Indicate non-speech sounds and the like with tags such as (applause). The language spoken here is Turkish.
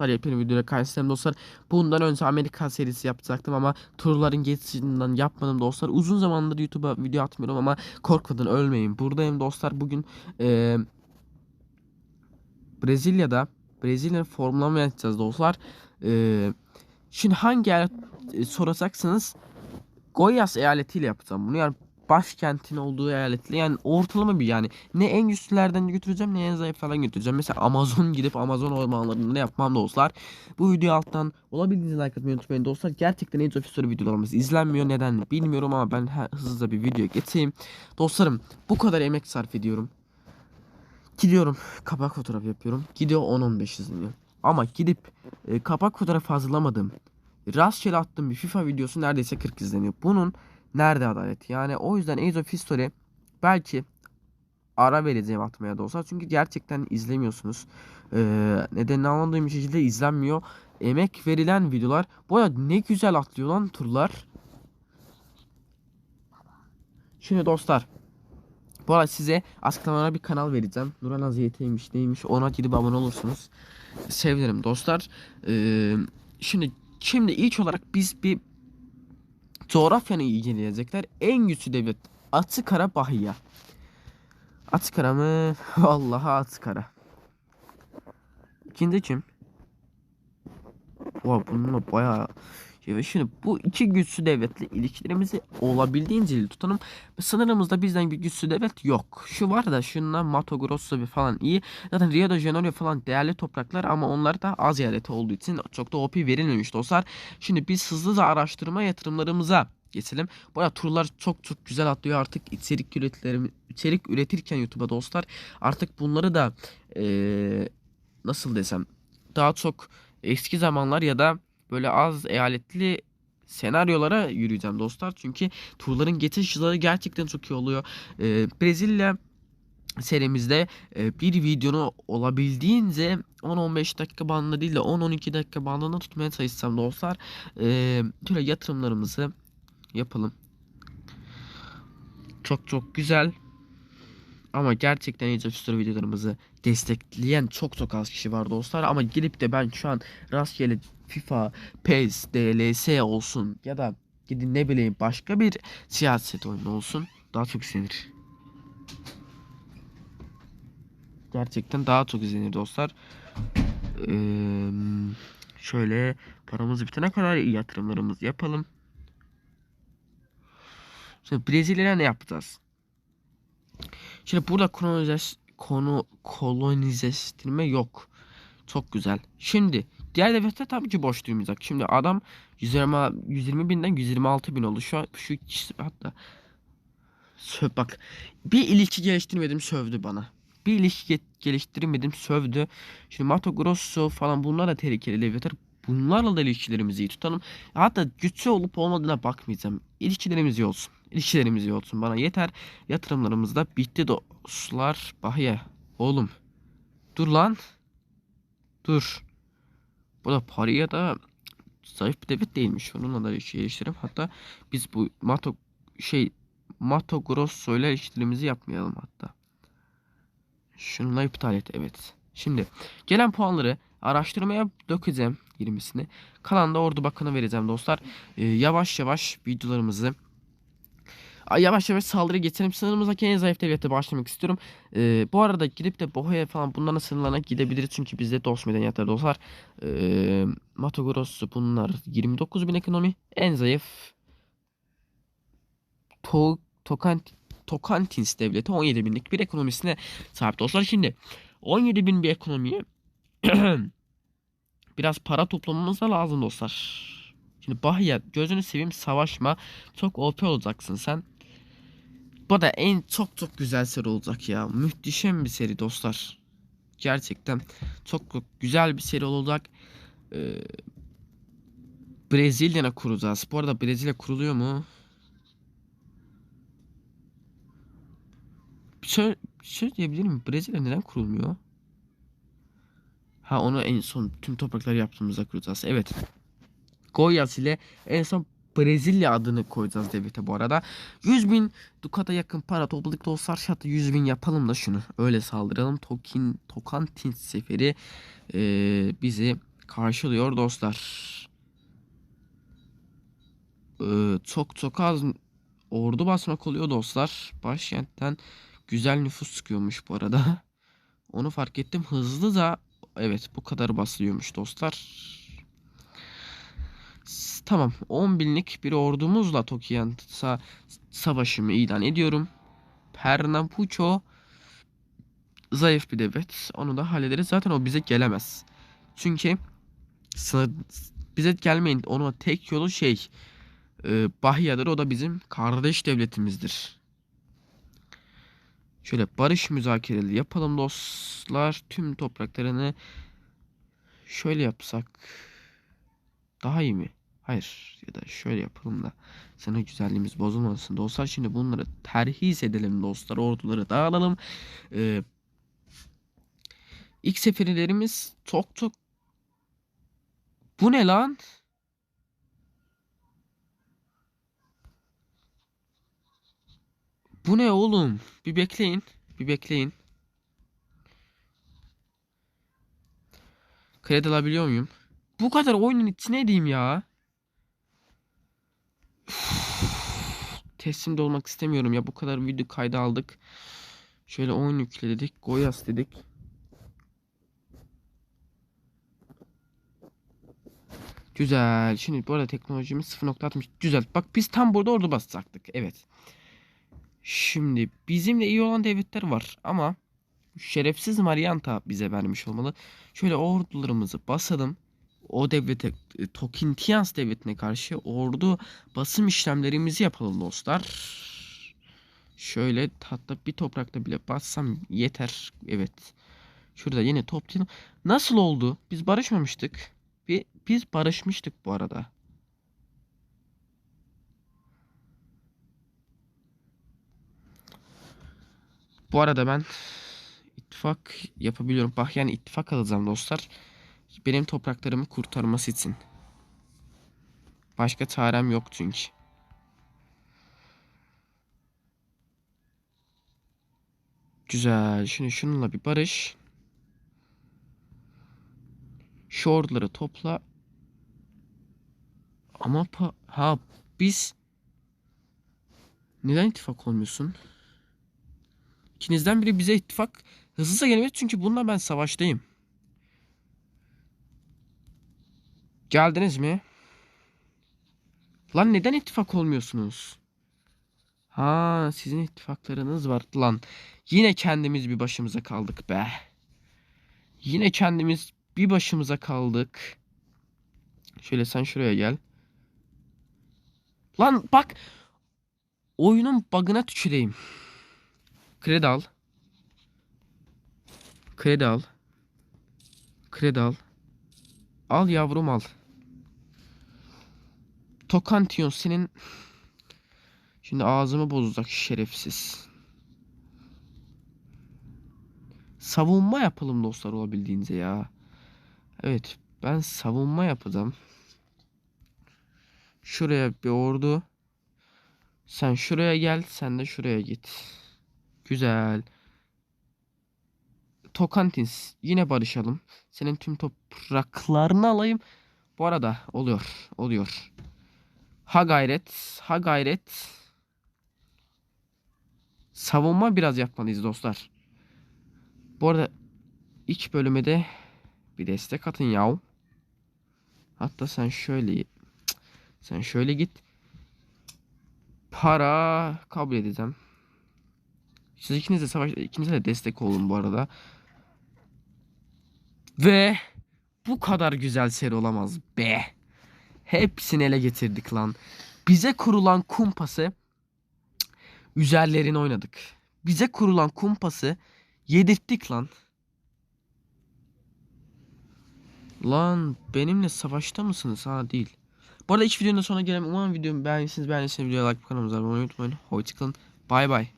yapıyorum videoya karşılayalım dostlar. Bundan önce Amerika serisi yapacaktım ama turların geçişinden yapmadım dostlar. Uzun zamandır YouTube'a video atmıyorum ama korkmadan ölmeyin. Buradayım dostlar. Bugün eee Brezilya'da Brezilya'nın formlarını yapacağız dostlar. Eee şimdi hangi eyalet e, soracaksınız Goiás eyaletiyle yapacağım bunu. Yani başkentin olduğu eyaletle yani ortalama bir yani ne en güçlülerden götüreceğim ne en zayıflardan götüreceğim. Mesela Amazon gidip Amazon ormanlarında yapmam dostlar. Bu video alttan olabildiğince like atmayı unutmayın dostlar. Gerçekten Age of History videolarımız izlenmiyor. Neden bilmiyorum ama ben hızlıca bir video getireyim. Dostlarım bu kadar emek sarf ediyorum. Gidiyorum kapak fotoğrafı yapıyorum. Gidiyor 10-15 izleniyor. Ama gidip e, kapak fotoğrafı hazırlamadım. Rastgele attığım bir FIFA videosu neredeyse 40 izleniyor. Bunun nerede adalet? Yani o yüzden Age of History belki ara vereceğim atmaya da olsa. Çünkü gerçekten izlemiyorsunuz. Ee, nedenini anladığım şekilde izlenmiyor. Emek verilen videolar. Bu arada ne güzel atlıyor lan turlar. Şimdi dostlar. Bu arada size açıklamalara bir kanal vereceğim. Nuran Aziyet'eymiş neymiş ona gidip abone olursunuz. Sevinirim dostlar. Ee, şimdi şimdi ilk olarak biz bir coğrafyanı ilgilenecekler. En güçlü devlet Açık Ara Bahia. Açık Ara mı? (laughs) Vallahi Açık Ara. İkinci kim? Oha bununla bayağı şey Şimdi bu iki güçlü devletle ilişkilerimizi olabildiğince iyi tutalım. Sınırımızda bizden bir güçlü devlet yok. Şu var da şunlar Mato Grosso bir falan iyi. Zaten Rio de Janeiro falan değerli topraklar ama onlar da az eyaleti olduğu için çok da OP verilmemiş dostlar. Şimdi biz hızlıca araştırma yatırımlarımıza geçelim. Bu arada turlar çok çok güzel atlıyor artık içerik üreticilerim içerik üretirken YouTube'a dostlar artık bunları da eee, nasıl desem daha çok eski zamanlar ya da böyle az eyaletli senaryolara yürüyeceğim dostlar. Çünkü turların geçiş hızları gerçekten çok iyi oluyor. Eee, Brezilya serimizde e, bir videonu olabildiğince 10-15 dakika bandında değil de 10-12 dakika bandında tutmaya çalışsam dostlar. Şöyle yatırımlarımızı yapalım. Çok çok güzel. Ama gerçekten Age of History videolarımızı destekleyen çok çok az kişi var dostlar. Ama gelip de ben şu an rastgele FIFA, PES, DLS olsun ya da gidin ne bileyim başka bir siyaset oyunu olsun daha çok izlenir. Gerçekten daha çok izlenir dostlar. Ee, şöyle paramız bitene kadar iyi yatırımlarımızı yapalım. Şimdi Brezilya'ya ne yapacağız? Şimdi burada kolonize konu kolonizeştirme yok. Çok güzel. Şimdi diğer devletler tabii ki boş durmayacak. Şimdi adam 120, 120 binden 126 bin oldu. Şu şu ikisi hatta söv bak bir ilişki geliştirmedim sövdü bana. Bir ilişki ge- geliştirmedim sövdü. Şimdi Mato Grosso falan bunlar da tehlikeli devletler. Bunlarla da ilişkilerimizi iyi tutalım. Hatta güçlü olup olmadığına bakmayacağım. İlişkilerimiz iyi olsun. İlişkilerimiz iyi olsun. Bana yeter. Yatırımlarımız da bitti dostlar. Bahye. Oğlum. Dur lan. Dur. Bu da paraya da zayıf bir devlet değilmiş. Onunla da ilişki geliştirelim. Hatta biz bu Mato şey Mato Grosso ile ilişkilerimizi yapmayalım hatta. Şununla iptal et. Evet. Şimdi gelen puanları araştırmaya dökeceğim 20'sini. Kalan da Ordu Bakanı vereceğim dostlar. Ee, yavaş yavaş videolarımızı yavaş yavaş saldırı geçelim. Sınırımızdaki en zayıf devlete başlamak istiyorum. Ee, bu arada gidip de Bohaya falan bunların sınırlarına gidebiliriz. Çünkü bizde dost medeniyetler dostlar. Ee, Mato Grosso bunlar 29 bin ekonomi. En zayıf to Tokant Tokantins devleti 17 binlik bir ekonomisine sahip dostlar. Şimdi 17 bin bir ekonomiye (clears throat) biraz para toplamamız da lazım dostlar. Şimdi Bahya gözünü seveyim savaşma. Çok OP olacaksın sen. Bu da en çok çok güzel seri olacak ya. Muhteşem bir seri dostlar. Gerçekten çok çok güzel bir seri olacak. Ee, Brezilya'na kuracağız. Bu arada Brezilya kuruluyor mu? Şöyle diyebilir miyim? Brezilya neden kurulmuyor? Ha onu en son tüm toprakları yaptığımızda kuracağız. Evet. Goiás ile en son Brezilya adını koyacağız devlete bu arada. 100 bin dukata yakın para topladık dostlar. Hatta 100 bin yapalım da şunu. Öyle saldıralım. Tokin, Tokantins seferi eee, bizi karşılıyor dostlar. Ee, çok çok az ordu basmak oluyor dostlar. Başkentten güzel nüfus çıkıyormuş bu arada. (laughs) Onu fark ettim. Hızlı da evet bu kadar basılıyormuş dostlar. Tamam 10 binlik bir ordumuzla Tokiyan sa savaşımı ilan ediyorum. Pernambuco zayıf bir devlet. Onu da hallederiz. Zaten o bize gelemez. Çünkü sınır, bize gelmeyin. Onun tek yolu şey e, Bahya'dır. O da bizim kardeş devletimizdir. Şöyle barış müzakereleri yapalım dostlar. Tüm topraklarını şöyle yapsak daha iyi mi? Hayır ya da şöyle yapalım da sana güzelliğimiz bozulmasın dostlar. Şimdi bunları terhis edelim dostlar. Orduları dağılalım. Ee, ilk seferilerimiz çok çok bu ne lan? Bu ne oğlum? Bir bekleyin. Bir bekleyin. Kredi alabiliyor muyum? Bu kadar oyunun içine edeyim ya. Teslim de olmak istemiyorum ya. Bu kadar video kaydı aldık. Şöyle oyun yükle dedik. Goyas dedik. Güzel. Şimdi bu arada teknolojimiz 0.60. Güzel. Bak biz tam burada ordu basacaktık. Evet. Şimdi bizimle iyi olan devletler var ama şerefsiz Marianta bize vermiş olmalı. Şöyle ordularımızı basalım. O devlete e, Tokintians devletine karşı ordu basım işlemlerimizi yapalım dostlar. Şöyle hatta bir toprakta bile bassam yeter. Evet. Şurada yine toplayalım. Nasıl oldu? Biz barışmamıştık. Biz barışmıştık bu arada. Bu arada ben ittifak yapabiliyorum. Bak yani ittifak alacağım dostlar. Benim topraklarımı kurtarması için. Başka çarem yok çünkü. Güzel. Şimdi şununla bir barış. Şu orduları topla. Ama pa ha biz neden ittifak olmuyorsun? İkinizden biri bize ittifak hızlıca gelemez çünkü bununla ben savaştayım. Geldiniz mi? Lan neden ittifak olmuyorsunuz? Ha sizin ittifaklarınız var lan. Yine kendimiz bir başımıza kaldık be. Yine kendimiz bir başımıza kaldık. Şöyle sen şuraya gel. Lan bak. Oyunun bug'ına tüküreyim. Kredi al. Kredi al. Kredi al. Al yavrum al. Tokantion senin Şimdi ağzımı bozacak şerefsiz. Savunma yapalım dostlar olabildiğince ya. Evet ben savunma yapacağım. Şuraya bir ordu. Sen şuraya gel sen de şuraya git. Güzel. Tokantins yine barışalım. Senin tüm topraklarını alayım. Bu arada oluyor. Oluyor. Ha gayret. Ha gayret. Savunma biraz yapmalıyız dostlar. Bu arada ilk bölüme de bir destek atın yav. Hatta sen şöyle sen şöyle git. Para kabul edeceğim. Siz ikiniz de savaş ikinize de destek olun bu arada. Ve bu kadar güzel seri olamaz be. Hepsini ele getirdik lan. Bize kurulan kumpası üzerlerine oynadık. Bize kurulan kumpası yedirttik lan. Lan benimle savaşta mısınız? Ha değil. Bu arada hiç videonun sonuna gelelim. Umarım videomu beğendiyseniz beğendiyseniz videoya like kanalımıza abone olmayı unutmayın. Hoşçakalın. Bay bay.